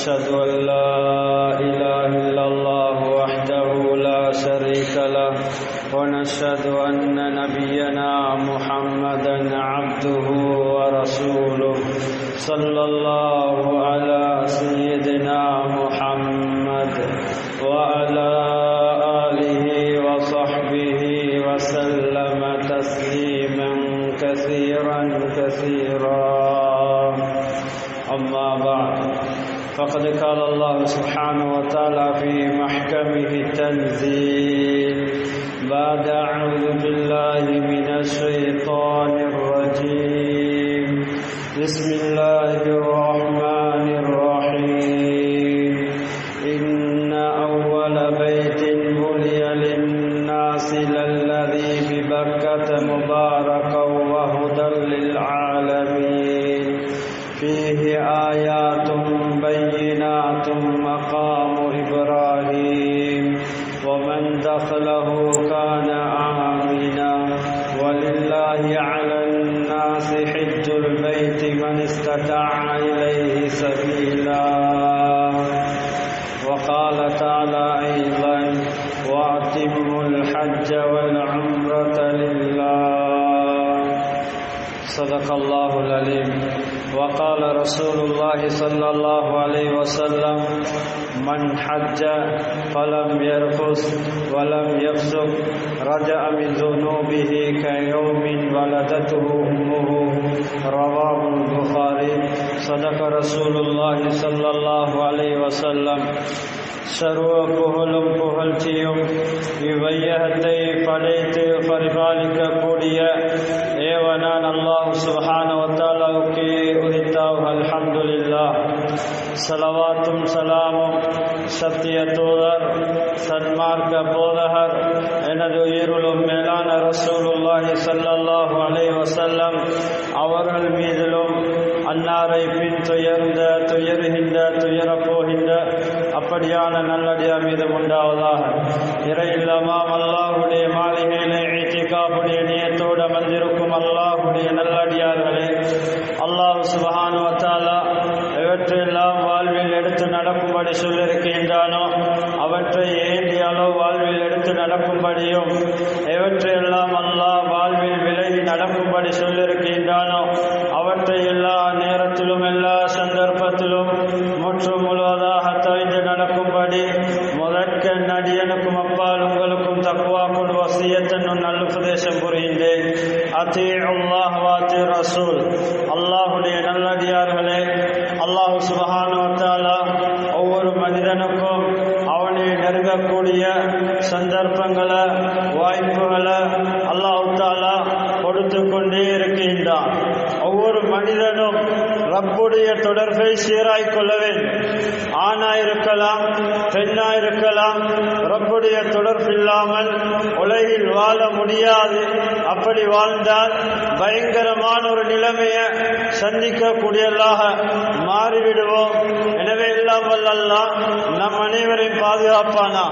أشهد أن لا إله إلا الله وحده لا شريك له ونشهد أن نبينا محمدا عبده ورسوله صلى الله على سيدنا محمد وعلى آله وصحبه وسلم تسليما كثيرا كثيرا. أما بعد فقد قال الله سبحانه وتعالى في محكمه التنزيل بعد أعوذ بالله من الشيطان الرجيم. بسم الله حج البيت من استطاع إليه سبيلا. وقال تعالى أيضا وأتموا الحج والعمرة لله. صدق الله العليم. وقال رسول الله صلى الله عليه وسلم من حج فلم يرفث ولم يفسق رجع من ذنوبه كيوم ولدته أمه رواہ البخاری صدق رسول اللہ صلی اللہ علیہ وسلم. سرو پہلم پہلچیوں ویہتے پڑیتے فرمالک پوڑیا اے اللہ سبحانہ وتعالی کے اہتاو الحمدللہ. صلواتم سلام தூதர் சன்மார்க்க போதகர் எனது உயிருளும் மேலான ரசூலுல்லாஹி சல்லல்லாஹு அலை வசல்லம் அவர்கள் மீதிலும் அன்னாரை பின் துயர்ந்த துயருகின்ற துயரப்போகின்ற அப்படியான நல்லடியார் மீது உண்டாவதாக. இறை இல்லாமாம் அல்லாஹுடைய மாளிகையிலே ஐத்திகாப்புடைய நியத்தோடு அமர்ந்திருக்கும் அல்லாஹுடைய நல்லடியார்களே அல்லாஹ் சுபஹானு வத்தாலா எவற்றையெல்லாம் எடுத்து நடக்கும்படி சொல்லியிருக்கின்றானோ அவற்றை ஏந்திய அளவு வாழ்வில் எடுத்து நடக்கும்படியும் எவற்றையெல்லாம் அல்லாஹ் வாழ்வில் விலகி நடக்கும்படி சொல்லியிருக்கின்றானோ அவற்றை எல்லா நேரத்திலும் எல்லா சந்தர்ப்பத்திலும் முற்று முழுவதாக தவிந்து நடக்கும்படி முதற்க நடிகனுக்கும் அப்பால் உங்களுக்கும் தக்குவா கொண்டு வசியத்தன் நல்ல உபதேசம் புரிகின்றேன் அத்தே அல்லாஹ் வாத்தி ரசூல். அல்லாஹுடைய நல்லடியார்கள் ஒவ்வொரு அவனை நெருங்கக்கூடிய சந்தர்ப்பங்களை வாய்ப்புகளை அல்லாஹு கொடுத்து கொண்டே இருக்கின்றான். ஒவ்வொரு மனிதனும் ரப்புடைய தொடர்பை சீராய் கொள்ள வேண்டும். ஆணாயிருக்கலாம் பெண்ணாயிருக்கலாம் ரப்புடைய தொடர்பு இல்லாமல் உலகில் வாழ முடியாது. அப்படி வாழ்ந்தால் பயங்கரமான ஒரு நிலைமையை சந்திக்கக்கூடியதாக மாறிவிடுவோம். அல்லாஹ் நம் அனைவரையும் பாதுகாப்பானா?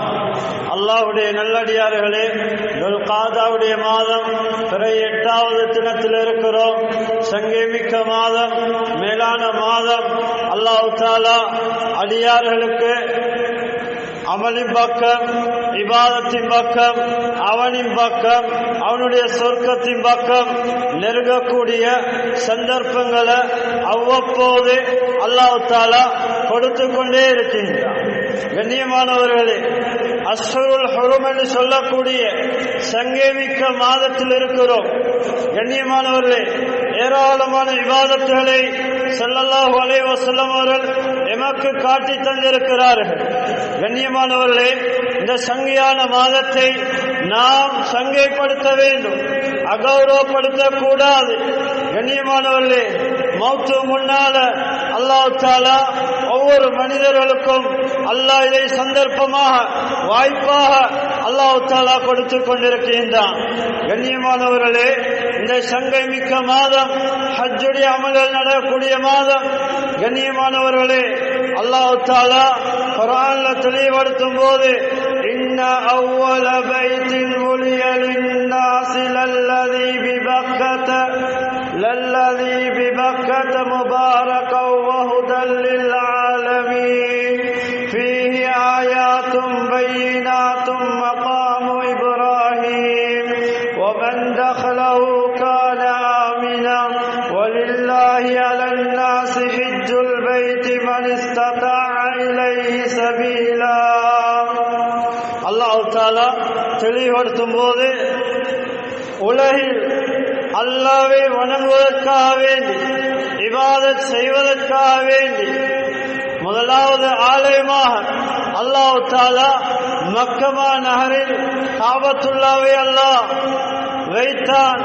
அல்லாஹுடைய நல்லடியார்களே காதாவுடைய மாதம் பிறை எட்டாவது தினத்தில் இருக்கிறோம். சங்கேமிக்க மாதம் மேலான மாதம். அல்லாஹு தாலா அடியார்களுக்கு அமலின் பக்கம் இபாதத்தின் பக்கம் அவனின் பக்கம் அவனுடைய சொர்க்கத்தின் பக்கம் நெருங்கக்கூடிய சந்தர்ப்பங்களை அவ்வப்போது அல்லாஹு தாலா கொடுத்து கொண்டே இருக்கின்றான். கண்ணியமானவர்களே அஸ்வருல் ஹுரும் என்று சொல்லக்கூடிய சங்கேமிக்க மாதத்தில் இருக்கிறோம். கண்ணியமானவர்களே ஏராளமான விவாதத்துகளை செல்லல்லாஹு அலைஹி வஸல்லம் அவர்கள் எமக்கு காட்டி தந்திருக்கிறார்கள். கண்ணியமானவர்களே இந்த சங்கையான மாதத்தை நாம் சங்கைப்படுத்த வேண்டும். அகௌரவப்படுத்த கூடாது கண்ணியமானவர்களே மௌத்து முன்னால அல்லாஹ் தாலா ஒவ்வொரு மனிதர்களுக்கும் அல்லாஹ் இதை சந்தர்ப்பமாக வாய்ப்பாக അള്ളാഹുത്താള കൊടുത്തുകൊണ്ടിരിക്കുന്ന ഗണ്യമാനവരുടെ இந்த சங்கை மிக்க மாதம் ஹஜ்ஜுடைய அமலில் நடக்கூடிய மாதம் கண்ணியமானவர்களே அல்லாஹு தாலா குரான்ல தெளிவுபடுத்தும் போது இன்ன அவ்வள பைத்தின் ஒளியலின் நாசிலல்லதி விபக்கத லல்லதி விபக்கத முபாரகௌ வஹுதல் லில் வெளிப்படுத்தும் போது உலகில் அல்லாவை வணங்குவதற்காக வேண்டி இவாதத் செய்வதற்காக வேண்டி முதலாவது ஆலயமாக அல்லாஹ் தாலா மக்கமா நகரில் காபத்துள்ளாவை அல்லாஹ் வைத்தான்.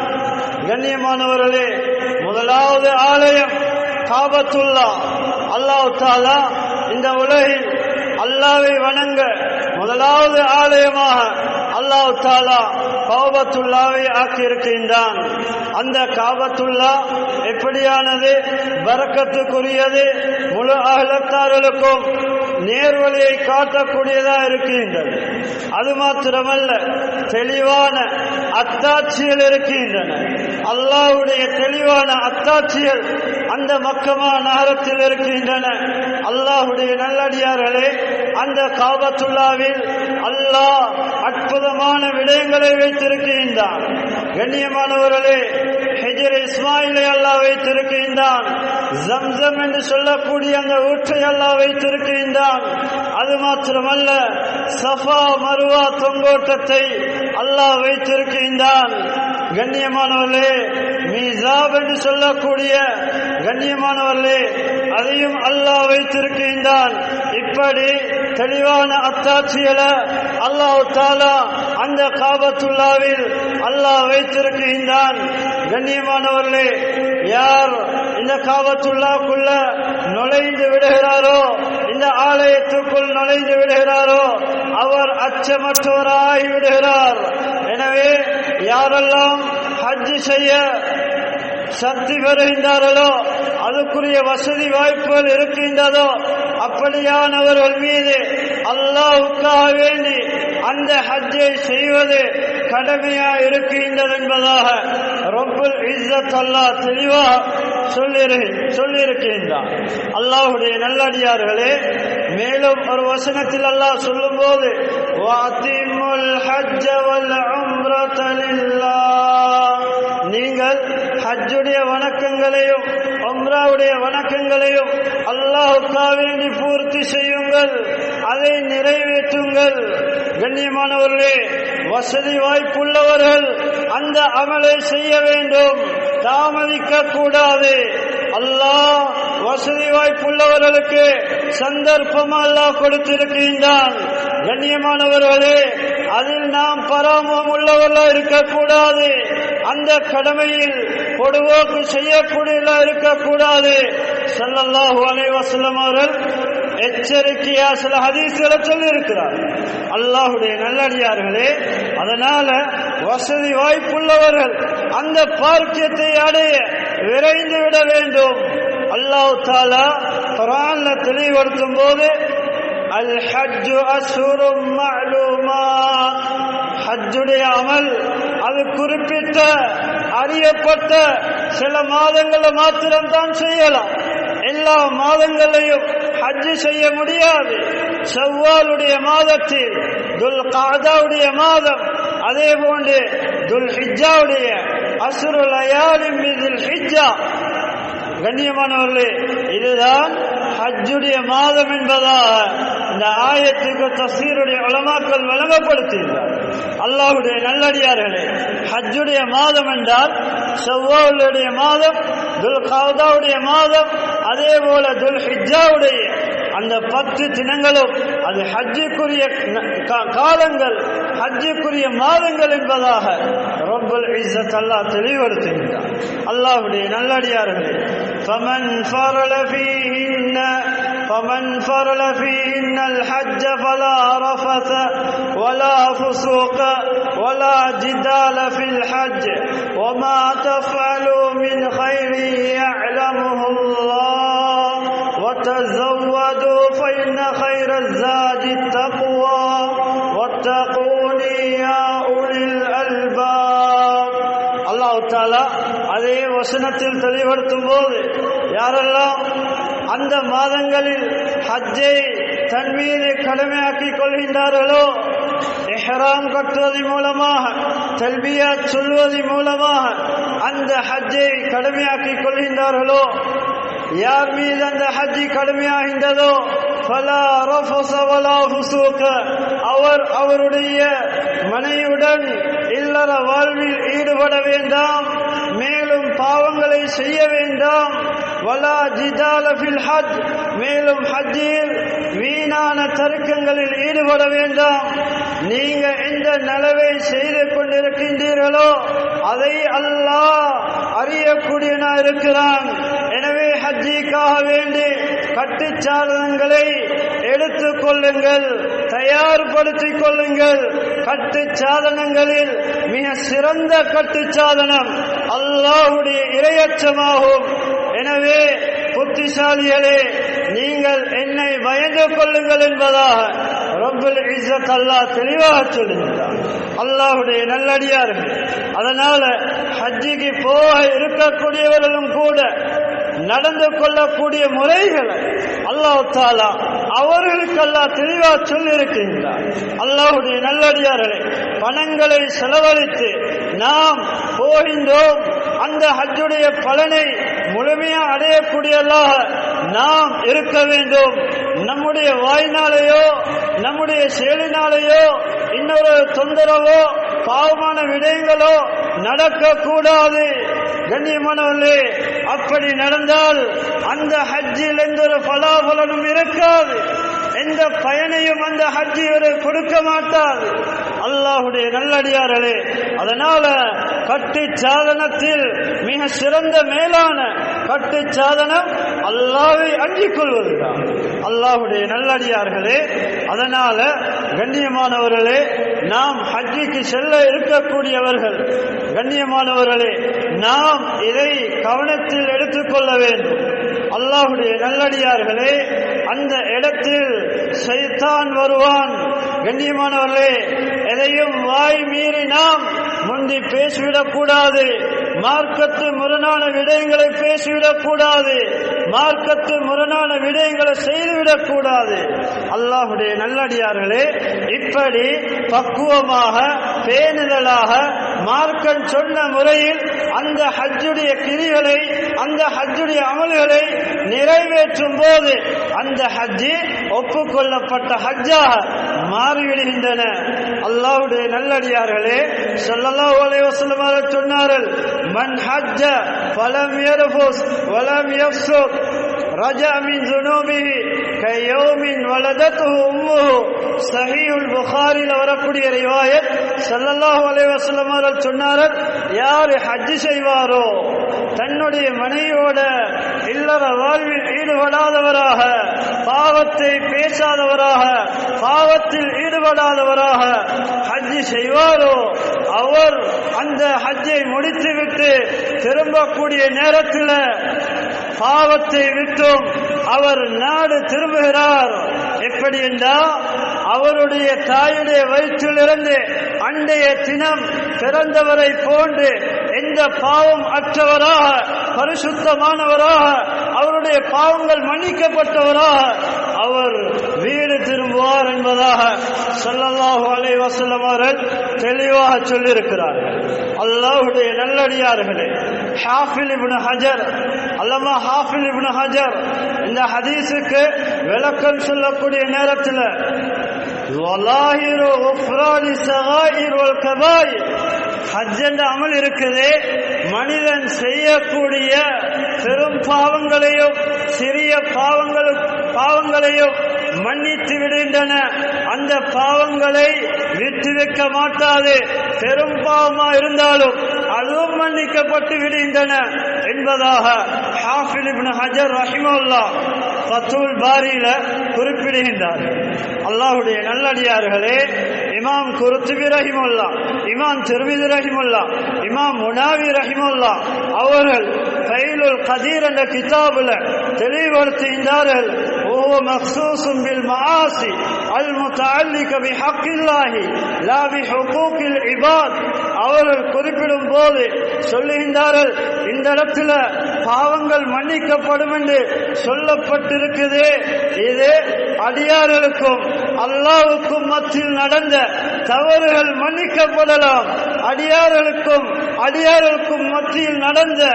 கண்ணியமானவர்களே முதலாவது ஆலயம் காபத்துல்லா. அல்லாஹ் தாலா இந்த உலகில் அல்லாவை வணங்க முதலாவது ஆலயமாக அல்லாஹ் தாலா காபத்துல்லாவை ஆக்கியிருக்கின்றான். அந்த காபத்துல்லா எப்படியானது? வரக்கத்துக்குரியது முழு அகலத்தார்களுக்கும் நேர்வழியை காட்டக்கூடியதா இருக்கின்றது. அது மாத்திரமல்ல தெளிவான அத்தாட்சிகள் இருக்கின்றன. அல்லாவுடைய தெளிவான அத்தாட்சிகள் அந்த மக்கமா நகரத்தில் இருக்கின்றன. அல்லாஹுடைய நல்லடியார்களே அந்த காபத்துல்லாவில் அல்லாஹ் அற்புதமான விடயங்களை வைத்திருக்கின்றான். கண்ணியமானவர்களே ஹெஜர் இஸ்மாயிலை அல்லாஹ் வைத்திருக்கின்றான். ஜம்சம் என்று சொல்லக்கூடிய அந்த ஊற்றை அல்லாஹ் வைத்திருக்கின்றான். அது மாத்திரமல்ல சஃபா மருவா தொங்கோட்டத்தை அல்லாஹ் வைத்திருக்கின்றான். கண்ணியமானவர்களே மீசாப் என்று சொல்லக்கூடிய கண்ணியமானவர்களே அதையும் அல்லாஹ் வைத்திருக்கின்றான். இப்படி தெளிவான அத்தாட்சிகளை அல்லாஹ் தாலா அந்த காபத்துல்லாவில் அல்லாஹ் வைத்திருக்கின்றான். கண்ணியமானவர்களே யார் இந்த காபத்துள்ளாக்குள்ள நுழைந்து விடுகிறாரோ இந்த ஆலயத்துக்குள் நுழைந்து விடுகிறாரோ அவர் அச்சமற்றவராகி விடுகிறார். எனவே யாரெல்லாம் ஹஜ் செய்ய சக்தி பெறுகின்றார்களோ அதுக்குரிய வசதி வாய்ப்புகள் இருக்கின்றதோ அப்படியானவர்கள் மீது அல்லாவுக்காக வேண்டி அந்த ஹஜ்ஜை செய்வது கடமையா இருக்கின்றது என்பதாக ரொம்பல் இஸ்ஸத் அல்லாஹ் தெளிவா சொல்லிரு சொல்லியிருக்கின்றான். அல்லாஹுடைய நல்லடியார்களே மேலும் ஒரு வசனத்தில் அல்லாஹ் சொல்லும் போது நீங்கள் ஹஜ்ஜுடைய வணக்கங்களையும் அம்ராவுடைய வணக்கங்களையும் அல்லாஹுக்கா வேண்டி பூர்த்தி செய்யுங்கள். அதை நிறைவேற்றுங்கள். கண்ணியமானவர்களே வசதி வாய்ப்புள்ளவர்கள் அந்த அமலை செய்ய வேண்டும். தாமதிக்க கூடாது அல்லாஹ் வசதி வாய்ப்புள்ளவர்களுக்கு சந்தர்ப்பம் அல்லாஹ் கொடுத்திருக்கின்றான். கண்ணியமானவர்களே அதில் நாம் பராமம் உள்ளவர்களா இருக்கக்கூடாது. அந்த கடமையில் பொடுவோக்கு செய்யக்கூடியவர்களா இருக்கக்கூடாது. சல்லல்லாஹு அலைவாசல்லம் அவர்கள் எச்சரிக்கையா சில ஹதீஸ்களை சொல்லி இருக்கிறார் அல்லாஹுடைய நல்லடியார்களே அதனால வசதி வாய்ப்புள்ளவர்கள் அந்த பார்க்கியத்தை அடைய விரைந்து விட வேண்டும். அல்லாஹ் தாலா குரான்ல தெளிவுபடுத்தும் போது அல் ஹஜ்ஜு அசுரும் மஅலூமா ஹஜ்ஜுடைய அமல் அது குறிப்பிட்ட அறியப்பட்ட சில மாதங்களை மாத்திரம்தான் செய்யலாம். எல்லா மாதங்களையும் ஹஜ்ஜு செய்ய முடியாது. செவ்வாலுடைய மாதத்தில் துல் காதாவுடைய மாதம் அதே போன்று துல் ஹிஜாவுடைய அசுருல் அயாலிம் துல் ஹிஜ்ஜா. கண்ணியமானவர்களே இதுதான் ஹஜ்ஜுடைய மாதம் என்பதால் இந்த ஆயத்திற்கு தசீருடைய உளமாக்கல் வழங்கப்படுத்துகிறார் அல்லாஹுடைய நல்லடியார்களே ஹஜ்ஜுடைய மாதம் என்றால் செவ்வாவுடைய மாதம் துல் கவுதாவுடைய மாதம் அதே போல துல் ஹிஜாவுடைய அந்த பத்து தினங்களும் அது ஹஜ்ஜுக்குரிய காலங்கள் ஹஜ்ஜுக்குரிய மாதங்கள் என்பதாக ரப்பல் இஸ்ஸத் அல்லாஹ் தெளிவுபடுத்துகின்றார் அல்லாஹ்வுடைய நல்லடியார்களே فمن فرل فيهن فمن فرل فيهن الحج فلا رفث ولا فسوق ولا جدال في الحج. وما تفعلوا من خير يعلمه الله. وتزودوا فإن خير الزاد التقوى. واتقوني يا வசனத்தில் தெளிவுபடுத்தும் போது யாரெல்லாம் அந்த மாதங்களில் ஹஜ்ஜை தன் மீது கடமையாக்கிக் கொள்கின்றார்களோ எஹராம் கட்டுவதன் மூலமாக தல்பியா சொல்வதன் மூலமாக அந்த ஹஜ்ஜை கடமையாக்கிக் கொள்கின்றார்களோ யார் மீது அந்த ஹஜ்ஜி கடுமையாகின்றதோ ஃபலா ரஃபஸ அவர் அவருடைய மனையுடன் இல்லற வாழ்வில் ஈடுபட வேண்டாம். மேலும் பாவங்களை செய்ய வேண்டாம். வலா ஜிதாலபில் ஹஜ். மேலும் ஹஜ்ஜில் வீணான தருக்கங்களில் ஈடுபட வேண்டாம். நீங்க எந்த நலவை செய்து கொண்டிருக்கின்றீர்களோ அதை அல்லாஹ் அறியக்கூடியனா இருக்கிறான். எனவே ஹஜ்ஜிக்காக வேண்டி கட்டுச்சாதனங்களை எடுத்துக் கொள்ளுங்கள் தயார்படுத்திக் கொள்ளுங்கள். கட்டுச்சாதனங்களில் மிக சிறந்த கட்டுச்சாதனம் அல்லாஹுடைய இரையற்றமாகும். எனவே புத்திசாலிகளே நீங்கள் என்னை பயந்து கொள்ளுங்கள் என்பதாக ரொம்ப இஸ்ஸத் அல்லாஹ் தெளிவாக சொல்லுகிறார் அல்லாஹுடைய நல்லடியார்கள் அதனால ஹஜ்ஜிக்கு போக இருக்கக்கூடியவர்களும் கூட நடந்து கொள்ளக்கூடிய முறைகளை அல்லாஹ் தாலா அவர்களுக்கெல்லாம் தெளிவாக சொல்லியிருக்கின்றார் அல்லாஹுடைய நல்லடியார்களே பணங்களை செலவழித்து நாம் போகின்றோம். அந்த ஹஜ்ஜுடைய பலனை முழுமையா அடையக்கூடியதாக நாம் இருக்க வேண்டும். நம்முடைய வாய்னாலேயோ நம்முடைய செயலினாலேயோ இன்னொரு தொந்தரவோ பாவமான விடயங்களோ நடக்கக்கூடாது. கண்ணியமானவர்களே அப்படி நடந்தால் அந்த ஹஜ்ஜில் எந்த ஒரு பலாபலனும் இருக்காது. எந்த பயனையும் அந்த ஹஜ்ஜி ஒரு கொடுக்க மாட்டாது அல்லாஹுடைய நல்லடியார்களே அதனால கட்டு சாதனத்தில் மிக சிறந்த மேலான கட்டு சாதனம் அல்லாவை அஞ்சிக் கொள்வதுதான். அல்லாஹுடைய நல்லடியார்களே அதனால கண்ணியமானவர்களே நாம் ஹஜ்ஜிக்கு செல்ல இருக்கக்கூடியவர்கள் கண்ணியமானவர்களே நாம் இதை கவனத்தில் எடுத்துக்கொள்ள வேண்டும். அல்லாஹுடைய நல்லடியார்களே அந்த இடத்தில் சைத்தான் வருவான். கண்ணியமானவர்களே எதையும் வாய் மீறி நாம் முந்தி பேசிவிடக் கூடாது மார்க்கத்து முரணான விடயங்களை பேசிவிடக் கூடாது மார்க்கத்து முரணான விடயங்களை செய்துவிடக் கூடாது அல்லாஹுடைய நல்லடியார்களே இப்படி பக்குவமாக பேணுதலாக மார்க்கம் சொன்ன முறையில் அந்த ஹஜ்ஜுடைய கிரிகளை அந்த ஹஜ்ஜுடைய அமல்களை நிறைவேற்றும் போது அந்த ஹஜ்ஜி ஒப்புக்கொள்ளப்பட்ட ஹஜ்ஜாக மாறிவிடுகின்றன அல்லாஹுடைய நல்லடியார்களே ஸல்லல்லாஹு அலைஹி வஸல்லம் அவர்கள் சொன்னார்கள் மன் ஹஜ்ஜ ஃபலம் யர்ஃபுஸ் வலம் யஃப்சுக் رجع من ذنوبه كيوم ولدته أمه صحيح البخاري வரக்கூடிய ரிவாயத் ஸல்லல்லாஹு அலைஹி அலைவாசல்லம் அவர்கள் சொன்னார்கள் யார் ஹஜ்ஜு செய்வாரோ தன்னுடைய மனைவியோட இல்லற வாழ்வில் ஈடுபடாதவராக பாவத்தை பேசாதவராக பாவத்தில் ஈடுபடாதவராக ஹஜ்ஜி செய்வாரோ அவர் அந்த ஹஜ்ஜை முடித்துவிட்டு திரும்பக்கூடிய நேரத்தில் பாவத்தை விட்டும் அவர் நாடு திரும்புகிறார். எப்படி என்றால் அவருடைய தாயுடைய வயிற்றிலிருந்து அண்டைய தினம் பிறந்தவரை போன்று எந்த பாவம் அற்றவராக பரிசுத்தமானவராக அவருடைய பாவங்கள் மன்னிக்கப்பட்டவராக அவர் வீடு திரும்புவார் என்பதாக ஸல்லல்லாஹு அலை வசல்லமாரன் தெளிவாக சொல்லியிருக்கிறார்கள். அல்லாஹுடைய நல்லடியார்களே ஹாஃபில் இப்னு ஹஜர் அல்லமா ஹாஃபில் இப்னு ஹஜர் இந்த ஹதீஸுக்கு விளக்கம் சொல்லக்கூடிய நேரத்தில் ஹஜ் என்ற அமல் இருக்குது. மனிதன் செய்யக்கூடிய பெரும் பாவங்களையும் சிறிய பாவங்களும் பாவங்களையும் மன்னித்து விடுகின்றன. அந்த பாவங்களை விட்டு வைக்க மாட்டாது. பெரும் பாவமா இருந்தாலும் அதுவும் மன்னிக்கப்பட்டு விடுகின்றன என்பதாக ஹாஃபில் இப்னு ஹஜர் ரஹிமுல்லா பத்துல் பாரியில குறிப்பிடுகின்றார் அல்லாஹுடைய நல்லடியார்களே இமாம் குருத்துபி ரஹிமுல்லா இமாம் திருமிதி ரஹிமுல்லா இமாம் முனாவி ரஹிமுல்லா அவர்கள் கைலுல் கதீர் என்ற கிதாபுல தெளிவுபடுத்துகின்றார்கள் وهو مخصوص بالمعاصي المتعلقة بحق الله لا بحقوق العباد அவர்கள் குறிப்பிடும் போது சொல்லுகின்றார்கள் இந்த இடத்துல பாவங்கள் மன்னிக்கப்படும் என்று சொல்லப்பட்டிருக்குது. இது அடியார்களுக்கும் அல்லாவுக்கும் மத்தியில் நடந்த தவறுகள் மன்னிக்கப்படலாம். அடியார்களுக்கும் அடியார்களுக்கும் மத்தியில் நடந்த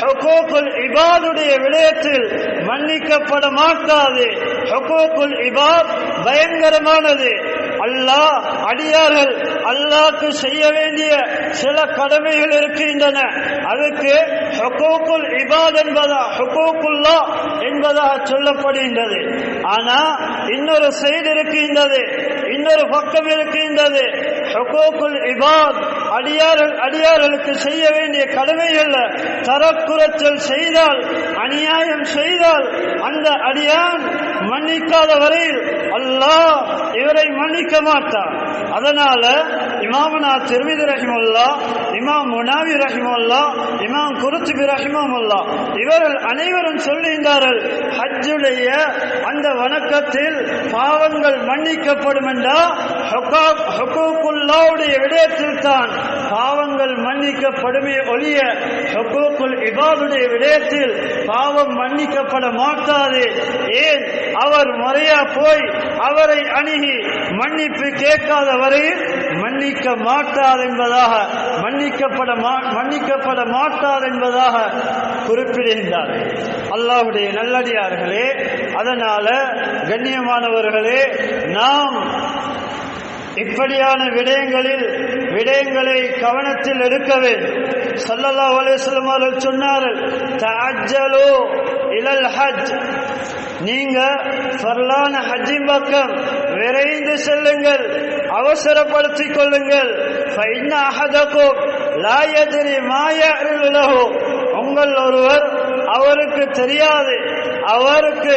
ஹுகூக்குல் இபாதுடைய விடயத்தில் மன்னிக்கப்பட மாட்டாது. ஹுகூக்குல் இபாத் பயங்கரமானது. அல்லாஹ் அடியார்கள் அல்லாக்கு செய்ய வேண்டிய சில கடமைகள் இருக்கின்றன. அதுக்கு ஹுகூக்குல் இபாத் என்பதா ஹுகூக்குல்லா என்பதாக சொல்லப்படுகின்றது. ஆனா இன்னொரு சைடு இருக்கின்றது இன்னொரு பக்கம் இருக்கின்றது. ஹுகூக்குல் இபாத் அடியார்கள் அடியார்களுக்கு செய்ய வேண்டிய கடமைகள் தரக்குறைச்சல் செய்தால் அநியாயம் செய்தால் அந்த அடியான் மன்னிக்காத வரையில் அல்லாஹ் இவரை மன்னிக்க மாட்டான். அதனால இமாமனா திருமிதி ரஹிமுல்லா இமாம் முனாவி ரஹிமுல்லா இமாம் குருத்துபி ரஹிமமுல்லா இவர்கள் அனைவரும் சொல்லுகின்றார்கள் ஹஜ்ஜுடைய அந்த வணக்கத்தில் பாவங்கள் மன்னிக்கப்படும் என்றா ஹுகூக்குல்லாவுடைய விடயத்தில் தான் பாவங்கள் மன்னிக்கப்படுமே ஒழிய ஹுகூக்குல் இபாதுடைய விடயத்தில் பாவம் மன்னிக்கப்பட மாட்டாது. ஏன்? அவர் முறையா போய் அவரை அணுகி மன்னிப்பு கேட்காத வரையில் மன்னிக்க மாட்டார் என்பதாக மன்னிக்கப்பட மன்னிக்கப்பட மாட்டார் என்பதாக குறிப்பிடுகின்றார். அல்லாஹுடைய நல்லடியார்களே அதனால கண்ணியமானவர்களே நாம் இப்படியான விடயங்களில் விடயங்களை கவனத்தில் எடுக்க வேண்டும். சல்லல்லாஹு அலைஹி அவர்கள் சொன்னார்கள் தஅஜ்ஜலு இலல் ஹஜ். நீங்க ஃபர்லான ஹஜ்ஜின் பக்கம் விரைந்து செல்லுங்கள் அவசரப்படுத்திக் கொள்ளுங்கள். ஃபைன்ன அஹதக்கும் உங்கள் ஒருவர் அவருக்கு தெரியாது அவருக்கு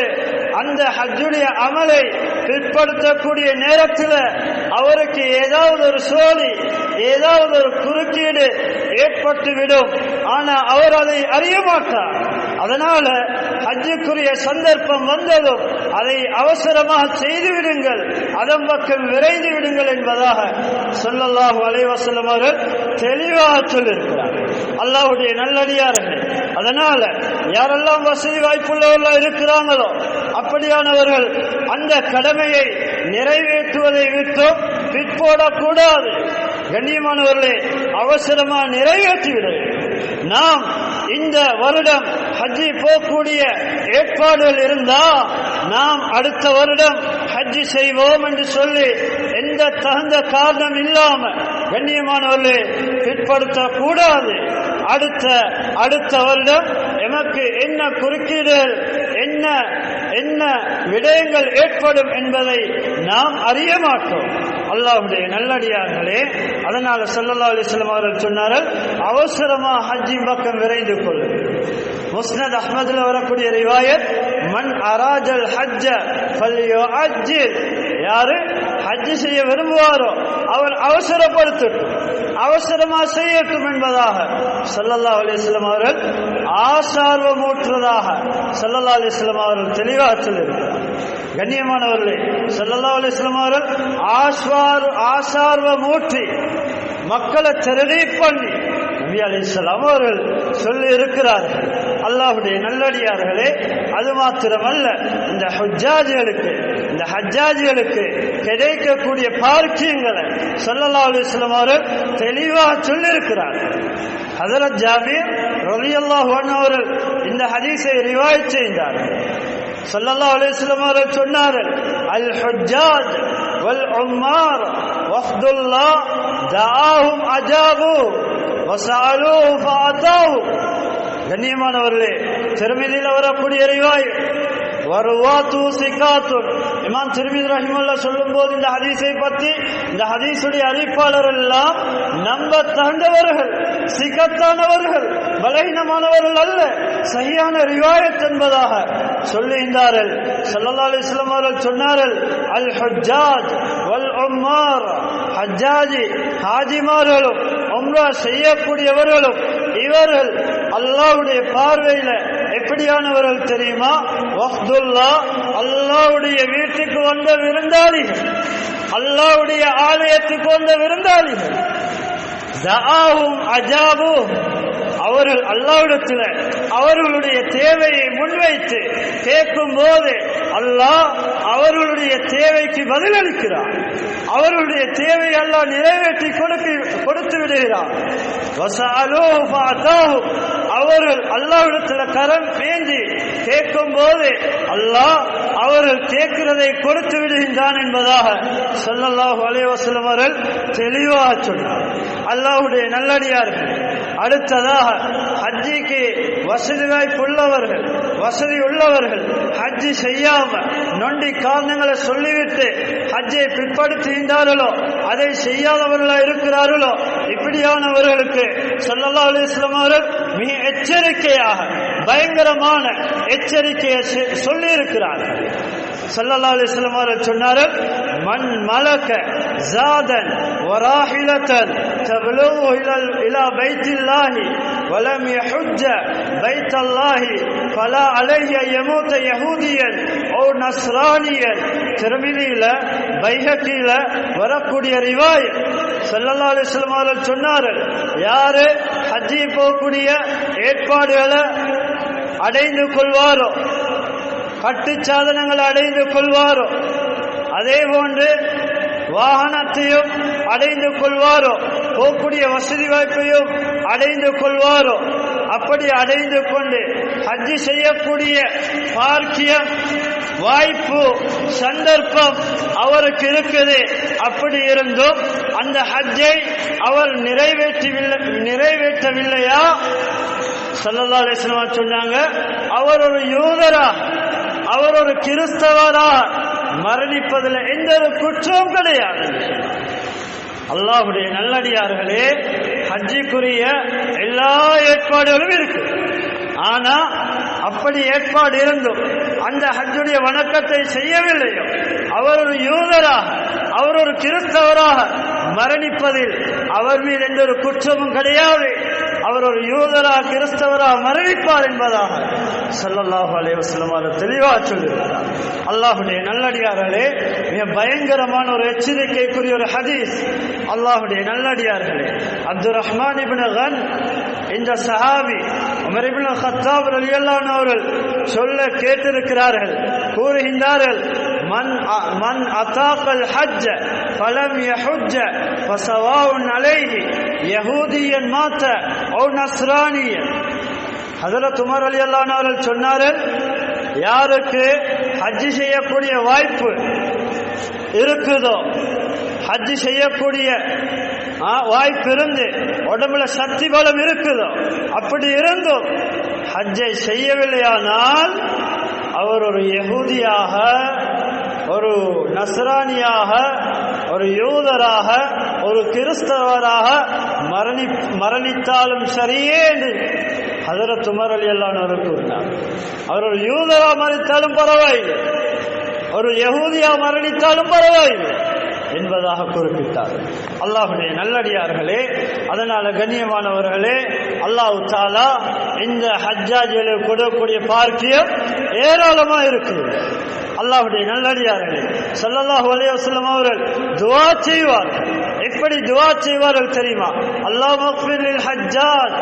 அந்த ஹஜ்ஜுடைய அமலை பிற்படுத்தக்கூடிய நேரத்தில் அவருக்கு ஏதாவது ஒரு சோழி ஏதாவது ஒரு குறுக்கீடு ஏற்பட்டுவிடும். ஆனா அவர் அதை அறிய மாட்டார். அதனால ஹஜ்ஜுக்குரிய சந்தர்ப்பம் வந்ததும் அதை அவசரமாக செய்துவிடுங்கள். அதன் பக்கம் விரைந்து விடுங்கள் என்பதாக சொல்லல்லாஹு அலைவசலம் அவர்கள் தெளிவாக சொல்லியிருக்கிறார். அல்லாஹுடைய நல்லடியார்கள் அதனால யாரெல்லாம் வசதி வாய்ப்புள்ளவர்களா இருக்கிறாங்களோ அப்படியானவர்கள் அந்த கடமையை நிறைவேற்றுவதை விட்டும் பிற்போடக்கூடாது. கண்ணியமானவர்களே அவசரமா நிறைவேற்றிவிட. நாம் இந்த வருடம் ஹஜ்ஜி போகக்கூடிய ஏற்பாடுகள் இருந்தா நாம் அடுத்த வருடம் ஹஜ்ஜி செய்வோம் என்று சொல்லி எந்த தகுந்த காரணம் இல்லாம கண்ணியமானவர்களே பிற்படுத்த கூடாது அடுத்த அடுத்த வருடம் எமக்கு என்ன குறுக்கீடுகள் என்ன என்ன விடயங்கள் ஏற்படும் என்பதை நாம் அறிய மாட்டோம். அல்லாவுடைய நல்லடியார்களே அதனால சல்லல்லா அலிஸ்லாம் அவர்கள் சொன்னார்கள் அவசரமா ஹஜ்ஜின் பக்கம் விரைந்து கொள்ளு. முஸ்னத் அஹ்மதுல வரக்கூடிய ரிவாயத் மண் அராஜல் ஹஜ்ஜ பள்ளியோ அஜ்ஜில் யாரு? ஹஜ் செய்ய விரும்புவாரோ அவர் அவசரப்படுத்தட்டும் அவசரமா செய்யட்டும் என்பதாக சல்லல்லா அலிஸ்லாம் அவர்கள் ஆசார்வமூற்றுவதாக சல்லல்லா அலிஸ்லாம் அவர்கள் தெளிவாக சொல்லியிருக்கிறார். கண்ணியமானவர்களே சல்லல்லா அலிஸ்லாம் அவர்கள் ஆஸ்வார் ஆசார்வமூற்றி மக்களை திரடி பண்ணி நபி அலிஸ்லாம் அவர்கள் சொல்லி இருக்கிறார்கள். அல்லாஹுடைய நல்லடியார்களே அது மாத்திரமல்ல இந்த ஹஜ்ஜாஜிகளுக்கு இந்த ஹஜ்ஜாஜிகளுக்கு கிடைக்கக்கூடிய பார்க்கியங்களை சல்லல்லா அலிஸ்லாம் அவர்கள் தெளிவாக சொல்லியிருக்கிறார் ஹதரத் ஜாபீர் ரலியல்லாஹு அன்ஹு அவர்கள் இந்த ஹதீஸை ரிவாய் செய்தார்கள். சல்லல்லாஹு அலைஹி வஸல்லம் அவர்கள் சொன்னார்கள் அல் ஹஜ்ஜாஜ் வல் உம்மார் வஃதுல்லாஹ் தாஹும் அஜாபு வஸஅலூஹு ஃபஅதாஹு கண்ணியமானவர்களே திருமதியில் வரக்கூடிய ரிவாய் வருவாத்து சிகாத்துன். இமாம் திருமிதி ரஹிமுல்லா சொல்லும் போது இந்த ஹதீஸை பற்றி இந்த ஹதீஸுடைய அறிவிப்பாளர் எல்லாம் நம்ப தகுந்தவர்கள் சிக்கத்தானவர்கள் பலகீனமானவர்கள் அல்ல சரியான ரிவாயத் என்பதாக சொல்லுகின்றார்கள். சல்லா அலைஹி அவர்கள் சொன்னார்கள் அல் ஹஜ்ஜாஜ் வல் உம்மார் ஹஜ்ஜாஜி ஹாஜிமார்களும் உம்ரா செய்யக்கூடியவர்களும் இவர்கள் அல்லாஹ்வுடைய பார்வையில எப்படியானவர்கள் தெரியுமா? வஹ்துல்லா அல்லாவுடைய வீட்டுக்கு வந்த விருந்தாளிகள் அல்லாவுடைய ஆலயத்துக்கு வந்த விருந்தாளிகள். தஆவும் அஜாபும் அவர்கள் அல்லாவிடத்தில் அவர்களுடைய தேவையை முன்வைத்து கேட்கும் போது அல்லாஹ் அவர்களுடைய தேவைக்கு பதிலளிக்கிறார். அவர்களுடைய தேவை அல்லாஹ் நிறைவேற்றி கொடுத்து கொடுத்து விடுகிறார். அவர்கள் அல்லாவிடத்தில் கரம் வேண்டி கேட்கும் போது அல்லாஹ் அவர்கள் கேட்கிறதை கொடுத்து விடுகின்றான் என்பதாக சொல்லல்லாஹு அலைவாசலம் அவர்கள் தெளிவாக சொன்னார். அல்லாஹுடைய நல்லடியார்கள். அடுத்ததாக ஹஜ்ஜிக்கு வசதி வாய்ப்பு உள்ளவர்கள் வசதி உள்ளவர்கள் ஹஜ்ஜி செய்யாம நொண்டி காரணங்களை சொல்லிவிட்டு ஹஜ்ஜை பிற்படுத்துகின்றார்களோ அதை செய்யாதவர்களா இருக்கிறார்களோ இப்படியானவர்களுக்கு சொல்லல்லா அலிஸ்லாம் அவர்கள் மிக எச்சரிக்கையாக பயங்கரமான எச்சரிக்கையை செ- சொல்லியிருக்கிறார்கள். சொல்லல்லா அலிஸ்லாம் அவர்கள் சொன்னார்கள் மன் மலக ஜாதன் وراحلة تبلغ إلى إلى بيت الله ولم يحج بيت الله فلا عليه أن يموت يهوديا أو نصرانيا திருமிதியில பைஹக்கியில வரக்கூடிய ரிவாய் ஸல்லல்லாஹு அலைஹி வஸல்லம் அவர்கள் சொன்னார்கள் யாரு ஹஜ்ஜி போகக்கூடிய ஏற்பாடுகளை அடைந்து கொள்வாரோ கட்டு சாதனங்களை அடைந்து கொள்வாரோ அதே போன்று வாகனத்தையும் அடைந்து கொள்வாரோ போகக்கூடிய வசதி வாய்ப்பையும் அடைந்து கொள்வாரோ அப்படி அடைந்து கொண்டு ஹஜ்ஜி செய்யக்கூடிய பார்க்கியம் வாய்ப்பு சந்தர்ப்பம் அவருக்கு இருக்குது. அப்படி இருந்தும் அந்த ஹஜ்ஜை அவர் நிறைவேற்றவில்லை நிறைவேற்றவில்லையா? சல்லல்லா அலைஹி சொன்னாங்க அவர் ஒரு யூதரா அவர் ஒரு கிறிஸ்தவரா மரணிப்பதில் எந்த ஒரு குற்றமும் கிடையாது. அல்லாஹுடைய நல்லடியார்களே ஹஜ்ஜிக்குரிய எல்லா ஏற்பாடுகளும் இருக்கு. ஆனா அப்படி ஏற்பாடு இருந்தும் அந்த ஹஜ்ஜுடைய வணக்கத்தை செய்யவில்லையோ அவர் ஒரு யூதராக அவர் ஒரு கிறிஸ்தவராக மரணிப்பதில் அவர் மீது எந்த ஒரு குற்றமும் கிடையாது. அவர் ஒரு யூதரா கிறிஸ்தவரா மரணிப்பார் என்பதாக ஸல்லல்லாஹு அலைஹி அதை தெளிவாக சொல்லியிருக்கிறார். அல்லாஹுடைய நல்லடியார்களே மிக பயங்கரமான ஒரு எச்சரிக்கைக்குரிய ஒரு ஹதீஸ். அல்லாஹுடைய நல்லடியார்களே அப்துல் ரஹ்மான் இபின் கன் இந்த சஹாபி உமர் இபின் ஹத்தாப் ரலியல்லாஹு அன்ஹு அவர்கள் சொல்ல கேட்டிருக்கிறார்கள் கூறுகின்றார்கள் மன் அ- மன் அத்தாக்கல் ஹஜ்ஜ பலம் யஹுஜ்ஜ ஃபஸவாஉன் அலைஹி யஹூதியன் மாத்த ஓ நஸ்ரானியன் ஹஜரத் துமர் அலி அவர்கள் சொன்னார்கள் யாருக்கு ஹஜ்ஜி செய்யக்கூடிய வாய்ப்பு இருக்குதோ ஹஜ்ஜி செய்யக்கூடிய ஆ, வாய்ப்பு இருந்து உடம்புல சக்தி பலம் இருக்குதோ அப்படி இருந்தும் ஹஜ்ஜை செய்யவில்லையானால் அவர் ஒரு யகூதியாக ஒரு நஸ்ரானியாக ஒரு யூதராக ஒரு கிறிஸ்தவராக மரணி மரணித்தாலும் சரியே என்று அதர உமர் அலி கூறினார். அவர் ஒரு யூதரா மரணித்தாலும் பரவாயில்லை. ஒரு யகூதியா மரணித்தாலும் பரவாயில்லை என்பதாக குறிப்பிட்டார். அல்லாஹுடைய நல்லடியார்களே அதனால கண்ணியமானவர்களே அல்லாஹ் தாலா இந்த ஹஜ்ஜாஜிகளுக்கு கொடுக்கக்கூடிய பார்க்கியம் ஏராளமா இருக்குது அல்லாஹுடைய நல்லடியார்கள் சொல்லல்லாஹ் அலைஹி வசல்லம் அவர்கள் துவா செய்வார்கள். எப்படி துவா செய்வார்கள் தெரியுமா? அல்லாஹ் மக்ஃபிர் ஹஜ்ஜாஜ்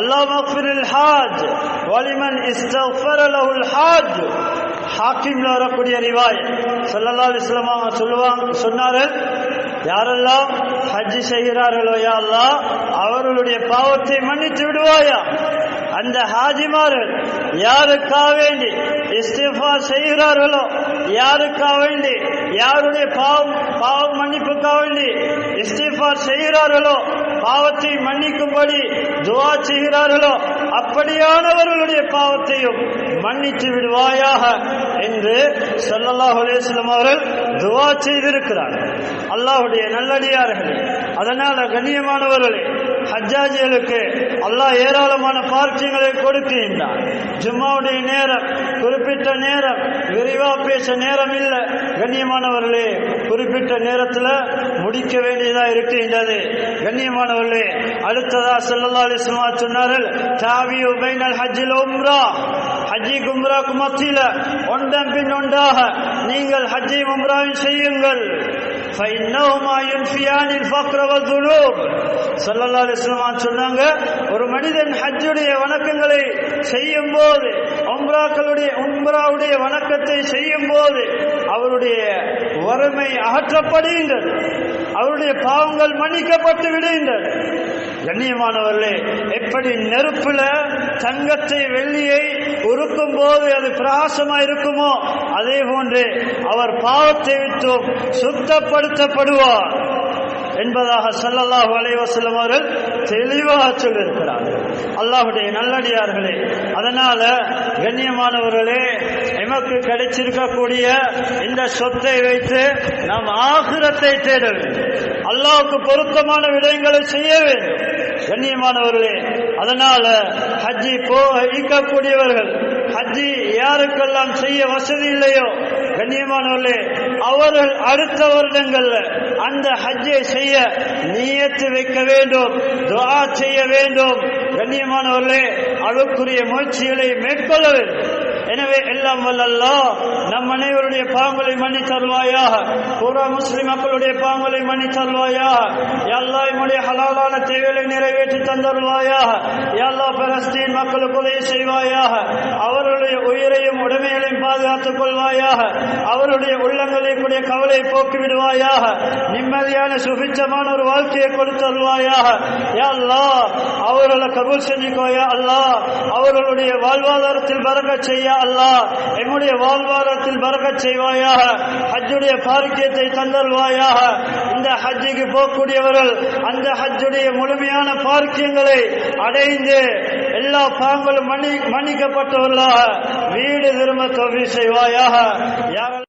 அல்லாஹ் மக்ஃபிர் ஹாஜ் வலிமன் இஸ்தஃபர் லஹுல் ஹாஜ். ஹாக்கிம்ல வரக்கூடிய ரிவாய் சொல்லல்லா இஸ்லாமா சொல்லுவாங்க சொன்னார்கள் யாரெல்லாம் ஹஜ் செய்கிறார்களோ யா அல்லாஹ் அவர்களுடைய பாவத்தை மன்னித்து விடுவாயா? அந்த ஹாஜிமார்கள் யாருக்காக வேண்டி இஸ்திஃபா செய்கிறார்களோ யாருக்காக வேண்டி யாருடைய பாவம் பாவம் மன்னிப்புக்காக வேண்டி இஸ்திஃபா செய்கிறார்களோ பாவத்தை மன்னிக்கும்படி துவா செய்கிறார்களோ அப்படியானவர்களுடைய பாவத்தையும் மன்னித்து விடுவாயாக என்று சொல்லல்லாஹ் அலேஸ்லம் அவர்கள் துவா செய்திருக்கிறார் அல்லாஹுடைய நல்லடியார்களே அதனால் கண்ணியமானவர்களே ஹஜ்ஜாஜிகளுக்கு அல்லாஹ் ஏராளமான பார்க்கியங்களை கொடுக்கின்றான் ஜும்மாவுடைய நேரம் குறிப்பிட்ட நேரம் விரிவா பேச நேரம் இல்லை. கண்ணியமானவர்களே குறிப்பிட்ட நேரத்தில் முடிக்க வேண்டியதாக இருக்கின்றது கண்ணியமானவர்களே அடுத்ததா செல்லல்லா அலிஸ்மா சொன்னார்கள் சாவி உபைனல் ஹஜ்ஜில் உம்ரா. ஹஜ்ஜி கும்ராக்கு மத்தியில் ஒன்றன் பின் ஒன்றாக நீங்கள் ஹஜ்ஜி உம்ராவில் செய்யுங்கள். فإنهما ينفيان الفقر والذنوب ஸல்லல்லாஹு அலைஹி வஸல்லம் சொன்னாங்க ஒரு மனிதன் ஹஜ்ஜுடைய வணக்கங்களை செய்யும் போது உம்ராக்களுடைய உம்ராவுடைய வணக்கத்தை செய்யும் போது அவருடைய வறுமை அகற்றப்படுகின்றது அவருடைய பாவங்கள் மன்னிக்கப்பட்டு விடுகின்றது கண்ணியமானவர்களே எப்படி நெருப்புல தங்கத்தை வெள்ளியை உருக்கும் போது அது பிரகாசமா இருக்குமோ அதே போன்று அவர் பாவத்தை விட்டும் சுத்தப்படுத்தப்படுவார். என்பதாக ஸல்லல்லாஹு அலைஹி அவர்கள் தெளிவாக சொல்லியிருக்கிறார்கள் அல்லாஹுடைய நல்லடியார்களே அதனால கண்ணியமானவர்களே எமக்கு கிடைச்சிருக்கக்கூடிய இந்த சொத்தை வைத்து நாம் ஆகிரத்தை தேட வேண்டும். அல்லாவுக்கு பொருத்தமான விடயங்களை செய்ய வேண்டும். கண்ணியமானவர்களே அதனால ஹஜ்ஜி போக ஈக்கக்கூடியவர்கள் ஹஜ்ஜி யாருக்கெல்லாம் செய்ய வசதி இல்லையோ கண்ணியமானவர்களே அவர்கள் அடுத்த வருடங்கள் அந்த ஹஜ்ஜை செய்ய நியத்து வைக்க வேண்டும் துவா செய்ய வேண்டும். கண்ணியமானவர்களே அதற்குரிய முயற்சிகளை மேற்கொள்ள வேண்டும். எனவே எல்லாம் வல்லல்லா நம் அனைவருடைய பாவங்களை மன்னி பூரா முஸ்லிம் மக்களுடைய பாவங்களை மன்னி எல்லா என்னுடைய ஹலாலான தேவைகளை நிறைவேற்றி தந்தருவாயாக. எல்லா பலஸ்தீன் மக்களுக்கு உதவி செய்வாயாக. அவர்களுடைய உயிரையும் உடைமைகளையும் பாதுகாத்துக் கொள்வாயாக. அவருடைய உள்ளங்களையும் கூடிய கவலை போக்கி விடுவாயாக நிம்மதியான சுபிச்சமான ஒரு வாழ்க்கையை கொடுத்தருவாயாக யா அல்லாஹ் அவர்களை கபூல் செஞ்சுக்கோயா அல்லாஹ். அவர்களுடைய வாழ்வாதாரத்தில் பறக்க செய்ய அல்லாஹ். வாழ்வாதார வாழ்வாதாரத்தில் பறக்கச் செய்வாயாக. ஹஜ்ஜுடைய பாரிக்கியத்தை தந்தல்வாயாக இந்த ஹஜ்ஜுக்கு போகக்கூடியவர்கள் அந்த ஹஜ்ஜுடைய முழுமையான பாரிக்கியங்களை அடைந்து எல்லா பாங்களும் மன்னி மன்னிக்கப்பட்டவர்களாக வீடு திரும்ப தொகை செய்வாயாக. யாரெல்லாம்